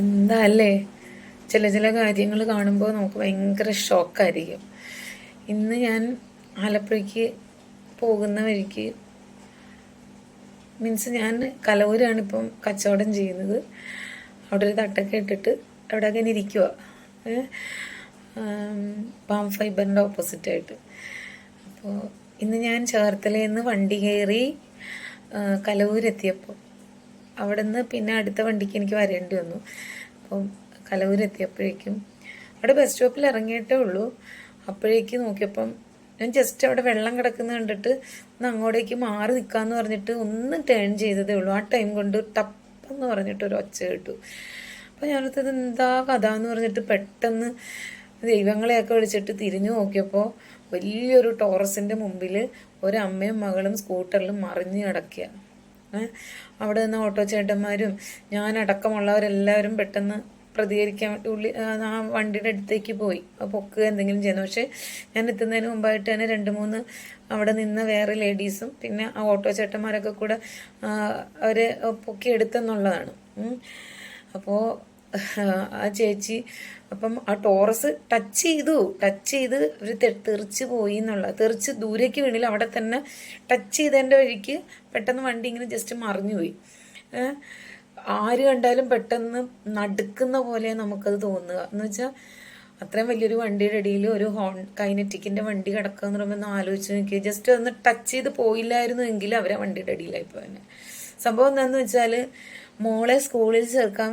എന്താ അല്ലേ ചില ചില കാര്യങ്ങൾ കാണുമ്പോൾ നമുക്ക് ഭയങ്കര ഷോക്കായിരിക്കും. ഇന്ന് ഞാൻ ആലപ്പുഴയ്ക്ക് പോകുന്ന വഴിക്ക് മീൻസ് ഞാൻ കലവൂരാണ് ഇപ്പം കച്ചവടം ചെയ്യുന്നത്. അവിടെ ഒരു തട്ടൊക്കെ ഇട്ടിട്ട് അവിടെ അങ്ങനെ ഇരിക്കുക പാം ഫൈബറിന്റെ ഓപ്പോസിറ്റായിട്ട് അപ്പോൾ ഇന്ന് ഞാൻ ചേർത്തലയിൽ നിന്ന് വണ്ടി കയറി കലവൂരെത്തിയപ്പോൾ അവിടെ നിന്ന് പിന്നെ അടുത്ത വണ്ടിക്ക് എനിക്ക് വരേണ്ടി വന്നു. അപ്പം കലവൂരെത്തിയപ്പോഴേക്കും അവിടെ ബസ് സ്റ്റോപ്പിൽ ഇറങ്ങിയിട്ടേ ഉള്ളൂ. അപ്പോഴേക്ക് നോക്കിയപ്പം ഞാൻ ജസ്റ്റ് അവിടെ വെള്ളം കിടക്കുന്ന കണ്ടിട്ട് ഒന്ന് അങ്ങോട്ടേക്ക് മാറി നിൽക്കാന്ന് പറഞ്ഞിട്ട് ഒന്ന് ടേൺ ചെയ്തതേ ഉള്ളൂ. ആ ടൈം കൊണ്ട് ടപ്പെന്ന് പറഞ്ഞിട്ട് ഒരു ഒച്ച കിട്ടു. അപ്പം ഞാനത് എന്താ കഥ എന്ന് പറഞ്ഞിട്ട് പെട്ടെന്ന് ദൈവങ്ങളെയൊക്കെ വിളിച്ചിട്ട് തിരിഞ്ഞു നോക്കിയപ്പോൾ വലിയൊരു ടോറസിന്റെ മുമ്പിൽ ഒരമ്മയും മകളും സ്കൂട്ടറിലും മറിഞ്ഞ് കിടക്കുക അവിടെ നിന്ന് ഓട്ടോ ചേട്ടന്മാരും ഞാനടക്കമുള്ളവരെല്ലാവരും പെട്ടെന്ന് പ്രതികരിക്കാൻ ഉള്ളി ആ വണ്ടിയുടെ അടുത്തേക്ക് പോയി. അത് പൊക്കുക എന്തെങ്കിലും ചെയ്യുന്നു. പക്ഷേ ഞാൻ എത്തുന്നതിന് മുമ്പായിട്ട് തന്നെ രണ്ട് മൂന്ന് അവിടെ നിന്ന് വേറെ ലേഡീസും പിന്നെ ആ ഓട്ടോ ചേട്ടന്മാരൊക്കെ കൂടെ അവരെ പൊക്കി എടുത്തെന്നുള്ളതാണ് അപ്പോൾ ആ ചേച്ചി അപ്പം ആ ടോറസ് ടച്ച് ചെയ്തു. ടച്ച് ചെയ്ത് ഒരു തെറിച്ച് പോയി എന്നുള്ള തെറിച്ച് ദൂരേക്ക് വീണില്ല. അവിടെ തന്നെ ടച്ച് ചെയ്തതിന്റെ വഴിക്ക് പെട്ടെന്ന് വണ്ടി ഇങ്ങനെ ജസ്റ്റ് മറിഞ്ഞു പോയി. ആര് കണ്ടാലും പെട്ടെന്ന് നടുക്കുന്ന പോലെ നമുക്കത് തോന്നുക. എന്ന് വെച്ചാൽ അത്രയും വലിയൊരു വണ്ടിയുടെ ഇടയിൽ ഒരു ഹോൺ കൈനറ്റിക്കിന്റെ വണ്ടി കിടക്കുക എന്ന് പറയുമ്പോൾ ഒന്ന് ആലോചിച്ച് നോക്കി ജസ്റ്റ് ഒന്ന് ടച്ച് ചെയ്ത് പോയില്ലായിരുന്നു എങ്കിൽ അവരെ വണ്ടിയുടെ ഇടയിലായി പോകാൻ സംഭവം എന്താണെന്ന് വെച്ചാൽ മോളെ സ്കൂളിൽ ചേർക്കാൻ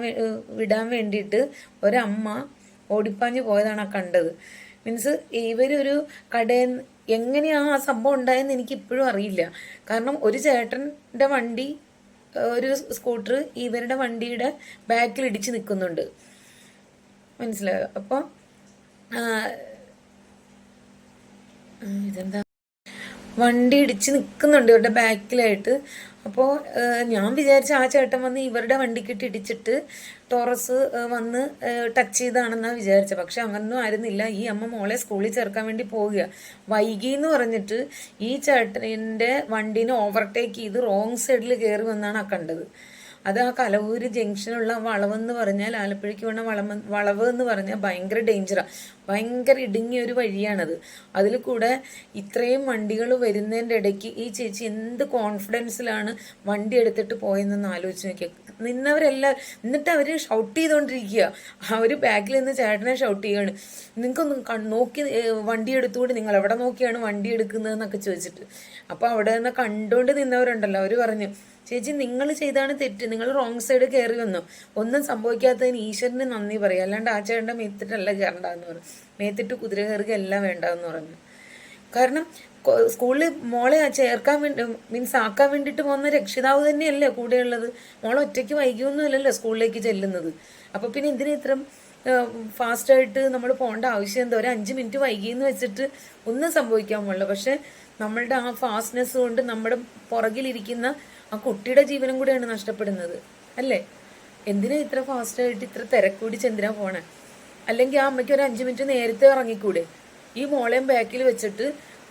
വിടാൻ വേണ്ടിയിട്ട് ഒരമ്മ ഓടിപ്പാഞ്ഞ് പോയതാണ് ആ കണ്ടത്. മീൻസ് ഇവരൊരു കട എങ്ങനെയാണ് ആ സംഭവം ഉണ്ടായെന്ന് എനിക്ക് ഇപ്പോഴും അറിയില്ല. കാരണം ഒരു ചേട്ടന്റെ വണ്ടി ഒരു സ്കൂട്ടർ ഇവരുടെ വണ്ടിയുടെ ബാക്കിൽ ഇടിച്ച് നിൽക്കുന്നുണ്ട്. മനസ്സിലായോ? അപ്പം ഇതെന്താ? വണ്ടി ഇടിച്ച് നിൽക്കുന്നുണ്ട് ഇവരുടെ ബാക്കിലായിട്ട്. അപ്പോൾ ഞാൻ വിചാരിച്ച ആ ചേട്ടൻ വന്ന് ഇവരുടെ വണ്ടിക്കിട്ട് ഇടിച്ചിട്ട് ടോറസ് വന്ന് ടച്ച് ചെയ്താണെന്നാണ് വിചാരിച്ചത് പക്ഷെ അങ്ങനൊന്നും ആയിരുന്നില്ല. ഈ അമ്മ മോളെ സ്കൂളിൽ ചേർക്കാൻ വേണ്ടി പോവുക. വൈകി എന്ന് പറഞ്ഞിട്ട് ഈ ചേട്ടന്റെ വണ്ടീനെ ഓവർടേക്ക് ചെയ്ത് റോങ് സൈഡിൽ കയറി വന്നാണ് ആ കണ്ടത്. അത് ആ കലവൂര് ജംഗ്ഷനുള്ള വളവെന്ന് പറഞ്ഞാൽ ആലപ്പുഴയ്ക്ക് വേണ്ട വളമ വളവ് എന്ന് പറഞ്ഞാൽ ഭയങ്കര ഡേഞ്ചറാണ് ഭയങ്കര ഇടുങ്ങിയ ഒരു വഴിയാണത്. അതിൽ കൂടെ ഇത്രയും വണ്ടികൾ വരുന്നതിന്റെ ഇടയ്ക്ക് ഈ ചേച്ചി എന്ത് കോൺഫിഡൻസിലാണ് വണ്ടി എടുത്തിട്ട് പോയെന്നൊന്ന് ആലോചിച്ച് നോക്കിയാൽ നിന്നവരെല്ലാം എന്നിട്ട് അവർ ഷൗട്ട് ചെയ്തുകൊണ്ടിരിക്കുക അവർ ബാക്കിൽ നിന്ന് ചേട്ടനെ ഷൗട്ട് ചെയ്യുകയാണ് നിങ്ങൾക്കൊന്ന് നോക്കി വണ്ടി എടുത്തുകൊണ്ട് നിങ്ങൾ എവിടെ നോക്കിയാണ് വണ്ടി എടുക്കുന്നതെന്നൊക്കെ ചോദിച്ചിട്ട്. അപ്പോൾ അവിടെ നിന്ന് കണ്ടുകൊണ്ട് നിന്നവരുണ്ടല്ലോ. അവർ പറഞ്ഞു ചേച്ചി നിങ്ങൾ ചെയ്താണ് തെറ്റ്. നിങ്ങൾ റോങ് സൈഡ് കയറി വന്നു. ഒന്നും സംഭവിക്കാത്തതിന് ഈശ്വരന് നന്ദി പറയും. അല്ലാണ്ട് ആ ചേട്ടന്റെ മേത്തിട്ടല്ല കയറണ്ടെന്ന് പറഞ്ഞു. മേത്തിട്ട് കുതിര കയറുക എല്ലാം വേണ്ടെന്ന് പറഞ്ഞു. കാരണം സ്കൂളിൽ മോളെ ചേർക്കാൻ വേണ്ടി മീൻസ് ആക്കാൻ വേണ്ടിയിട്ട് പോകുന്ന രക്ഷിതാവ് തന്നെയല്ലേ കൂടെയുള്ളത്. മോളെ ഒറ്റയ്ക്ക് വൈകിയൊന്നുമില്ലല്ലോ സ്കൂളിലേക്ക് ചെല്ലുന്നത്. അപ്പൊ പിന്നെ എന്തിനാ ഇത്ര ഫാസ്റ്റായിട്ട് നമ്മൾ പോകേണ്ട ആവശ്യം എന്താ? ഒരു അഞ്ച് മിനിറ്റ് വൈകിയെന്ന് വെച്ചിട്ട് ഒന്നും സംഭവിക്കാൻ പാടില്ല. പക്ഷെ നമ്മളുടെ ആ ഫാസ്റ്റ്നെസ് കൊണ്ട് നമ്മുടെ പുറകിലിരിക്കുന്ന ആ കുട്ടിയുടെ ജീവനും കൂടെയാണ് നഷ്ടപ്പെടുന്നത്. അല്ലേ? എന്തിനാ ഇത്ര ഫാസ്റ്റായിട്ട് ഇത്ര തിരക്കൂടിച്ച് എന്തിനാ പോണേ അല്ലെങ്കിൽ ആ അമ്മയ്ക്ക് ഒരു അഞ്ചു മിനിറ്റ് നേരത്തെ ഇറങ്ങിക്കൂടെ ഈ മോളെയും ബാക്കിൽ വെച്ചിട്ട്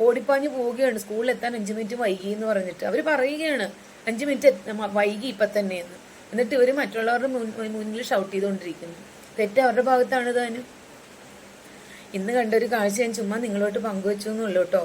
ഓടിപ്പാഞ്ഞ് പോവുകയാണ്. സ്കൂളിൽ എത്താൻ അഞ്ചു മിനിറ്റ് വൈകി എന്ന് പറഞ്ഞിട്ട്. അവർ പറയുകയാണ് അഞ്ചു മിനിറ്റ് വൈകി ഇപ്പൊ തന്നെ എന്ന് എന്നിട്ട് ഇവർ മറ്റുള്ളവരുടെ മുന്നിൽ ഷൗട്ട് ചെയ്തുകൊണ്ടിരിക്കുന്നു തെറ്റ് അവരുടെ ഭാഗത്താണ് താനും ഇന്ന് കണ്ടൊരു കാഴ്ച ഞാൻ ചുമ്മാ നിങ്ങളോട്ട് പങ്കുവെച്ചു എന്നുള്ളൂ കേട്ടോ.